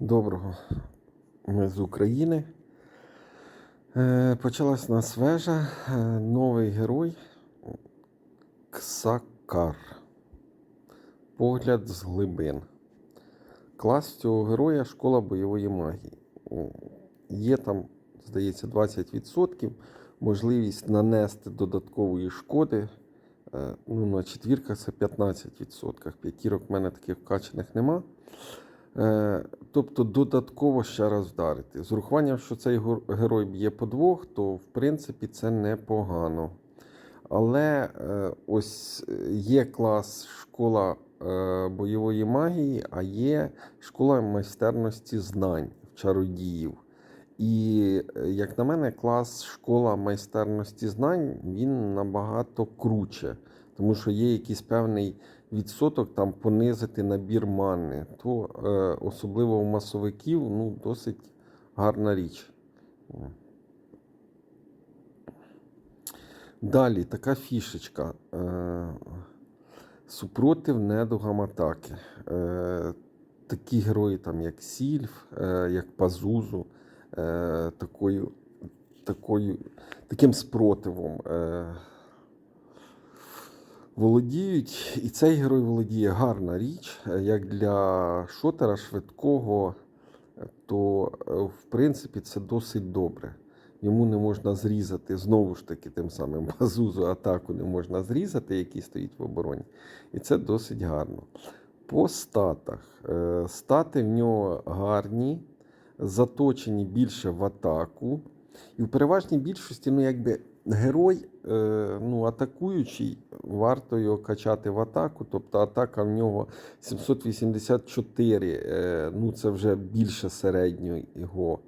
Доброго. Ми з України. Е, Почалась нас вежа. Е, Новий герой Ксакар. Погляд з глибин. Клас цього героя школа бойової магії. Є там, здається, 20%. Можливість нанести додаткової шкоди. Е, Ну, на четвірках це 15%. П'ятірок в мене таких вкачаних нема. Е, Тобто додатково ще раз вдарити. З урахуванням, що цей герой б'є по двох, то в принципі це непогано. Але е, ось е, є клас школа бойової магії, а є школа майстерності знань в чародіїв. І, як на мене, клас школа майстерності знань він набагато круче, тому що є якийсь певний відсоток там понизити набір мани, то е, особливо у масовиків ну, досить гарна річ. Далі така фішечка. Е, супротив недугам атаки. Е, такі герої, там, як Сільф, е, як Пазузу, е, такою, такою, таким спротивом. Е, володіють, і цей герой володіє гарна річ. Як для шотера швидкого, то е, в принципі це досить добре. Йому не можна зрізати, знову ж таки, тим самим базузу атаку не можна зрізати, який стоїть в обороні. І це досить гарно. По статах. Е, Стати в нього гарні, заточені більше в атаку. І в переважній більшості, ну, якби герой е, ну, атакуючий, варто його качати в атаку. Тобто атака в нього 784, е, ну це вже більше середнього.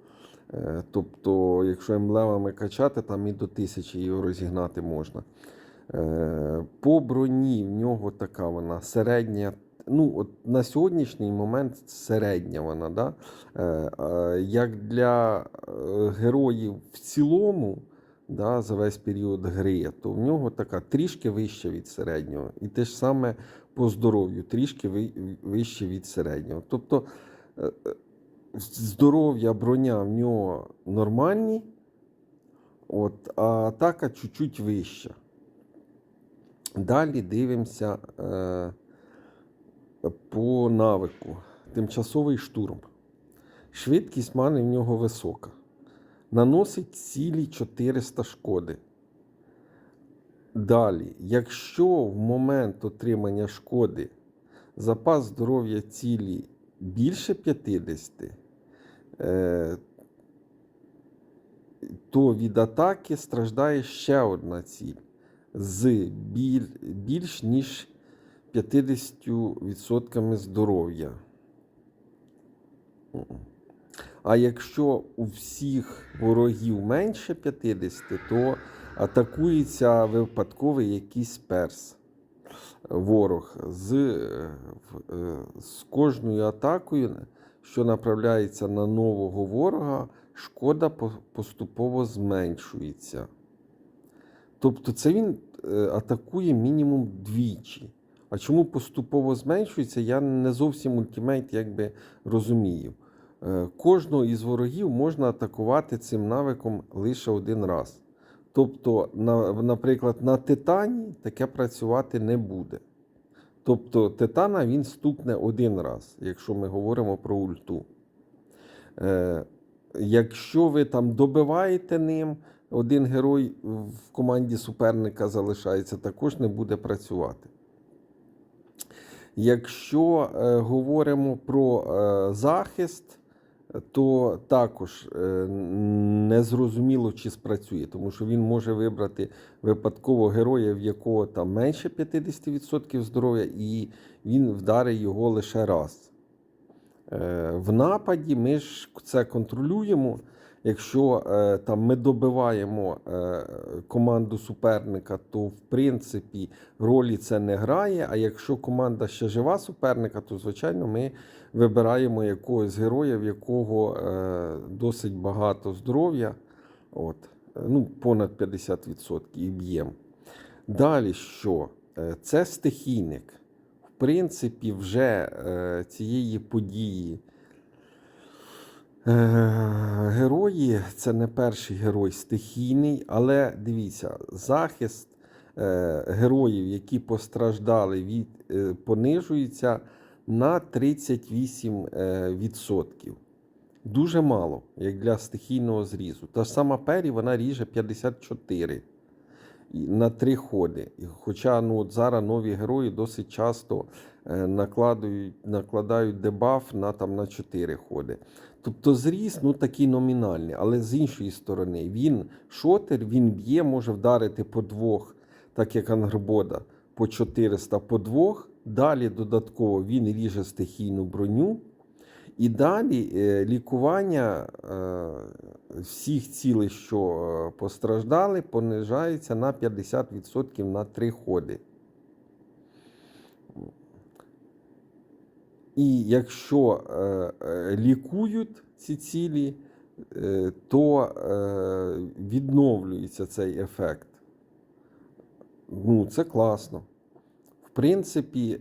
Е, Тобто, якщо емблемами качати, там і до 1000 його розігнати можна. По броні в нього така вона середня. Ну, от на сьогоднішній момент середня вона. Да? Е, Як для е, героїв в цілому, да, за весь період гри, то в нього така трішки вища від середнього. І те ж саме по здоров'ю, трішки ви- вище від середнього. Тобто е, здоров'я, броня в нього нормальні, от, а атака чуть-чуть вища. Далі дивимося е, по навику. Тимчасовий штурм. Швидкість мани в нього висока. Наносить цілі 400 шкоди. Далі, якщо в момент отримання шкоди запас здоров'я цілі більше 50, е, то від атаки страждає ще одна ціль з біль, більш ніж 50% здоров'я. А якщо у всіх ворогів менше 50, то атакується випадковий якийсь перс. Ворог з, е, е, з кожною атакою, що направляється на нового ворога, шкода поступово зменшується. Тобто це він е, атакує мінімум двічі. А чому поступово зменшується, я не зовсім ультимейт якби розумію. Е, Кожного із ворогів можна атакувати цим навиком лише один раз. Тобто, на, наприклад, на титані таке працювати не буде. Тобто титана він стукне один раз, якщо ми говоримо про ульту. Е, якщо ви там добиваєте ним, один герой в команді суперника залишається, також не буде працювати. Якщо е, говоримо про е, захист, то також е, незрозуміло, чи спрацює, тому що він може вибрати випадково героя, в якого там менше 50% здоров'я, і він вдарить його лише раз. Е, В нападі ми ж це контролюємо. Якщо е, там ми добиваємо е, команду суперника, то в принципі ролі це не грає. А якщо команда ще жива суперника, то звичайно ми вибираємо якогось героя, в якого е, досить багато здоров'я, от, ну, понад 50% і б'ємо. Далі що? Це стихійник. В принципі, вже цієї події Герої це не перший герой стихійний, але дивіться, захист е, героїв, які постраждали від е, понижується на 38%. е. Дуже мало, як для стихійного зрізу. Та ж сама Пері, вона ріже 54 і- на три ходи. Хоча ну, от зараз нові герої досить часто е, накладають, накладають дебаф на, там, на 4 ходи. Тобто зріз ну, такий номінальний, але з іншої сторони, він шотер, він б'є, може вдарити по двох, так як Ангрбода, по 400 по двох. Далі додатково він ріже стихійну броню. І далі е, лікування е, всіх цілей, що е, постраждали, понижається на 50% на 3 ходи. І якщо лікують ці цілі, то відновлюється цей ефект. Ну, це класно. В принципі,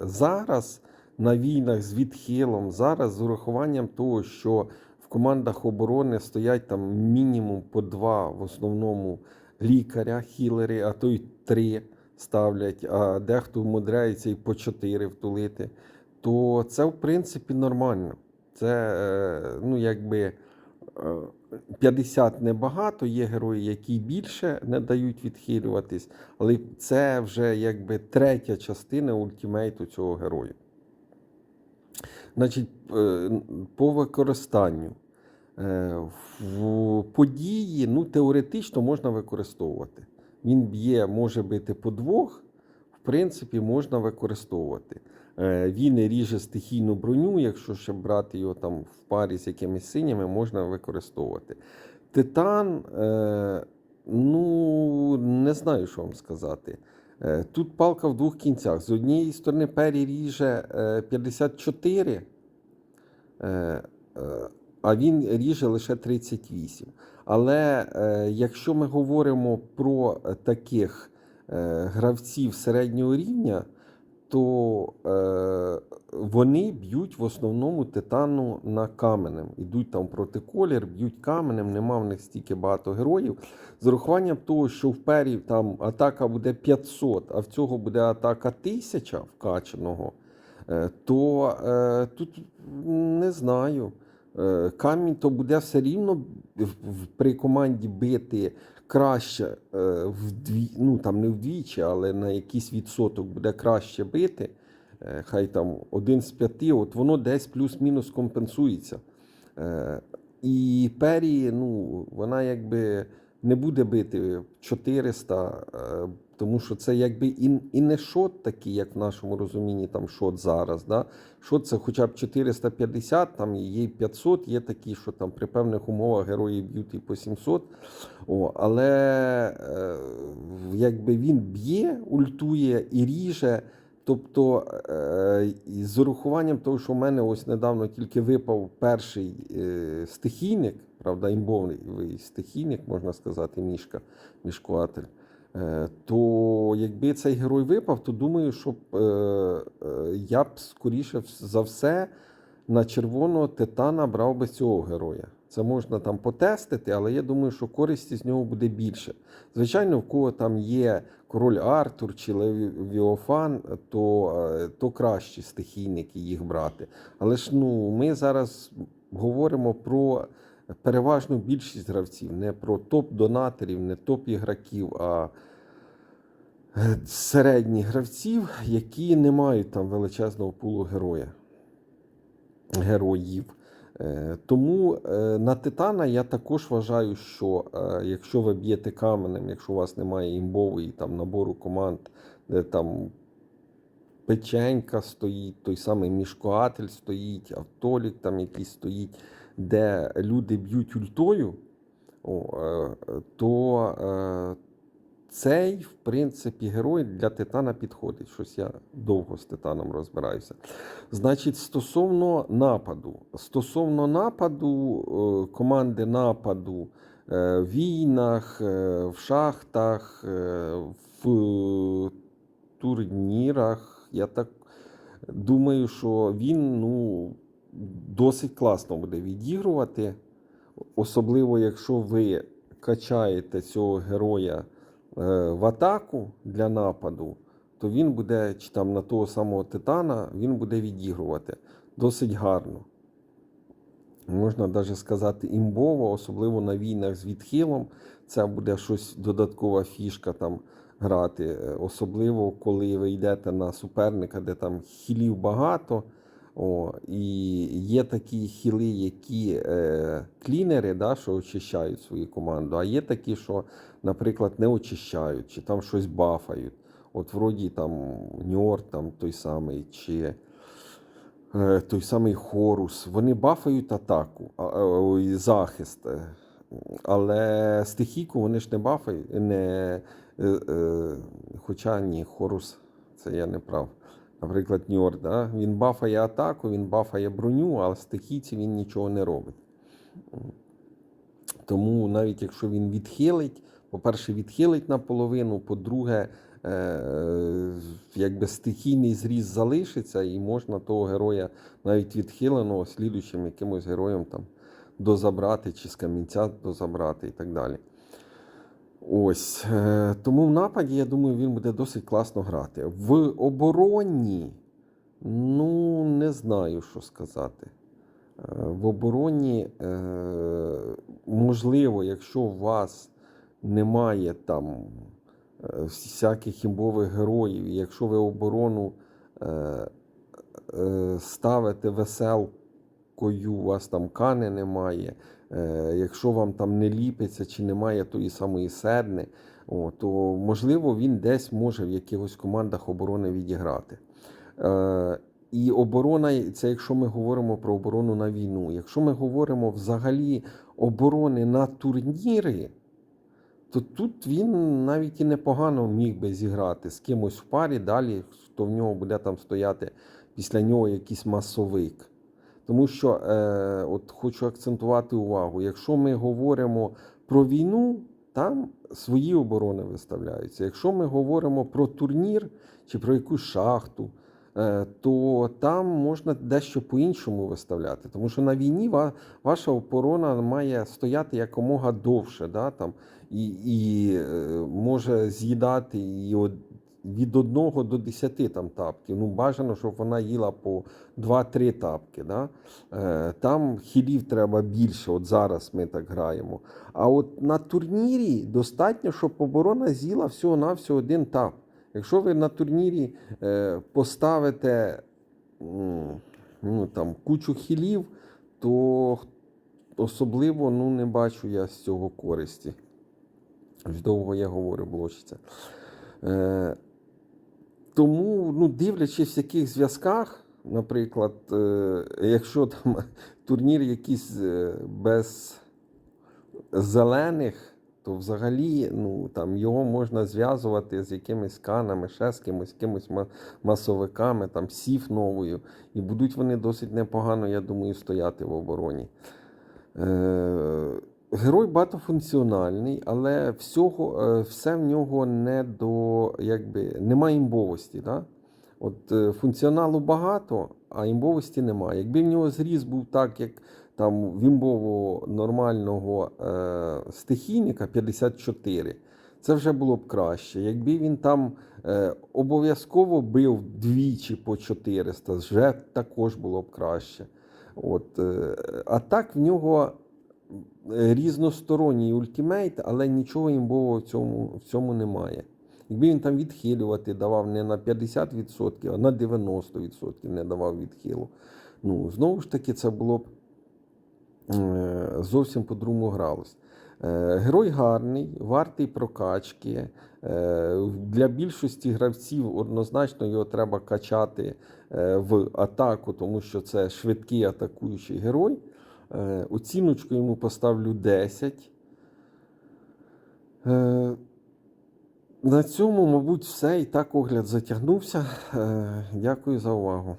зараз на війнах з відхилом, зараз з урахуванням того, що в командах оборони стоять там мінімум по два в основному лікаря, хілери, а то й три ставлять, а дехто вмудряється і по чотири втулити, то це в принципі нормально. Це е, ну, якби. е, 50 небагато, є герої, які більше не дають відхилюватись, але це вже якби третя частина ультимейту цього героя. Значить, е, по використанню Е, в події ну, теоретично можна використовувати. Він б'є, може бити по двох, в принципі, можна використовувати. Е, Він ріже стихійну броню, якщо ще брати його там в парі з якимись синіми, можна використовувати. Титан, ну не знаю, що вам сказати. Е, Тут палка в двох кінцях. З однієї сторони, Пері ріже е, 54, е, е, а він ріже лише 38. Але е, якщо ми говоримо про таких е, гравців середнього рівня, то е, вони б'ють в основному титану на каменем. Ідуть там проти колір, б'ють каменем, нема в них стільки багато героїв. З урахуванням того, що в пері там атака буде 500, а в цього буде атака 1000 вкаченого, е, то е, тут не знаю. Е, Камінь то буде все рівно при команді бити краще е, вдві, ну там не вдвічі, але на якийсь відсоток буде краще бити. Е, Хай там один з п'яти, от воно десь плюс-мінус компенсується. І Пері, ну, вона якби не буде бити 400, е, тому що це якби і, і не шот такий, як в нашому розумінні, там шот зараз. Да? Шот це хоча б 450, там є 500, є такі, що там при певних умовах герої б'ють і по 700. О, але е, якби він б'є, ультує і ріже. Тобто, е, з урахуванням того, що в мене ось недавно тільки випав перший е, стихійник, правда, імбовий стихійник, можна сказати, мішка, мішкуатель, е, то якби цей герой випав, то думаю, що е, е, я б скоріше за все на червоного титана брав би цього героя. Це можна там потестити, але я думаю, що користі з нього буде більше. Звичайно, в кого там є король Артур чи Левіофан, то, е, то кращі стихійники їх брати. Але ж ну, ми зараз говоримо про переважну більшість гравців, не про топ-донаторів, не топ-ігроків, а е, середніх гравців, які не мають там величезного пулу героя. Героїв. Е, Тому е, на Титана я також вважаю, що якщо ви б'єте каменем, якщо у вас немає імбової там набору команд, де там печенька стоїть, той самий мішкоатель стоїть, автолік там якийсь стоїть, де люди б'ють ультою, е, то е, цей, в принципі, герой для Титана підходить. Щось я довго з Титаном розбираюся. Значить, стосовно нападу. Стосовно нападу, е, команди нападу в війнах, в шахтах, в турнірах, я так думаю, що він ну, досить класно буде відігрувати. Особливо, якщо ви качаєте цього героя е, в атаку для нападу, то він буде, чи там на того самого титана, він буде відігрувати досить гарно. Можна навіть сказати імбово, особливо на війнах з відхилом. Це буде щось додаткова фішка там грати. Е, Особливо, коли ви йдете на суперника, де там хілів багато. О, і є такі хіли, які е, клінери, да, що очищають свою команду, а є такі, що, наприклад, не очищають, чи там щось бафають. От вроді там Ньорд, там той самий, чи е, той самий Хорус. Вони бафають атаку, а, а, ой, захист. е. Але стихійку вони ж не бафають. Не, е, е, хоча ні, Хорус, це я не прав. Наприклад, Ньорд, да? він бафає атаку, він бафає броню, а стихійці він нічого не робить. Тому навіть якщо він відхилить, по-перше, відхилить наполовину, по-друге, е, якби стихійний зріз залишиться, і можна того героя навіть відхиленого слідуючим якимось героєм там дозабрати, чи з камінця дозабрати і так далі. Ось. е, Тому в нападі, я думаю, він буде досить класно грати. В обороні, ну, не знаю, що сказати. Е, В обороні, е, можливо, якщо у вас немає там всяких імбових героїв, якщо ви оборону ставите веселкою, у вас там кани немає, якщо вам там не ліпиться чи немає тої самої серни, то можливо він десь може в якихось командах оборони відіграти. Е, і оборона, це якщо ми говоримо про оборону на війну. Якщо ми говоримо взагалі оборони на турніри, то тут він навіть і непогано міг би зіграти з кимось в парі. Далі хто в нього буде там стояти після нього якийсь масовик. Тому що е, от хочу акцентувати увагу: якщо ми говоримо про війну, там свої оборони виставляються. Якщо ми говоримо про турнір чи про якусь шахту, е, то там можна дещо по-іншому виставляти. Тому що на війні ва- ваша оборона має стояти якомога довше, да, там, і, і е, може з'їдати і від 1 до 10 там, тапків. Ну, бажано, щоб вона їла по 2-3 тапки. Да? Е, Там хілів треба більше. От зараз ми так граємо. А от на турнірі достатньо, щоб оборона з'їла всього-навсього один тап. Якщо ви на турнірі е, поставите ну, там, кучу хілів, то особливо ну, не бачу я з цього користі. Довго я говорю, блочиться. Тому, ну, дивлячись в яких зв'язках, наприклад, е, якщо там турнір якийсь е, без зелених, то взагалі ну, там, його можна зв'язувати з якимись канами, ще з кимось, кимось масовиками, там, сів новою. І будуть вони досить непогано, я думаю, стояти в обороні. Е, Герой багатофункціональний, але всього, е, все в нього не до, якби, немає імбовості. Да? От е, функціоналу багато, а імбовості немає. Якби в нього зріз був так, як там в імбового нормального е, стихійника 54, це вже було б краще. Якби він там е, обов'язково бив двічі по 400, вже також було б краще. От, е, а так в нього різносторонній ультимейт, але нічого імбового в цьому, в цьому немає. Якби він там відхилювати давав не на 50%, а на 90% не давав відхилу. Ну, знову ж таки, це було б е, зовсім по-другому гралось. Е, Герой гарний, вартий прокачки. Е, Для більшості гравців однозначно його треба качати в атаку, тому що це швидкий атакуючий герой. Е, Оціночку йому поставлю 10. Е, На цьому, мабуть, все. І так огляд затягнувся. Е, Дякую за увагу.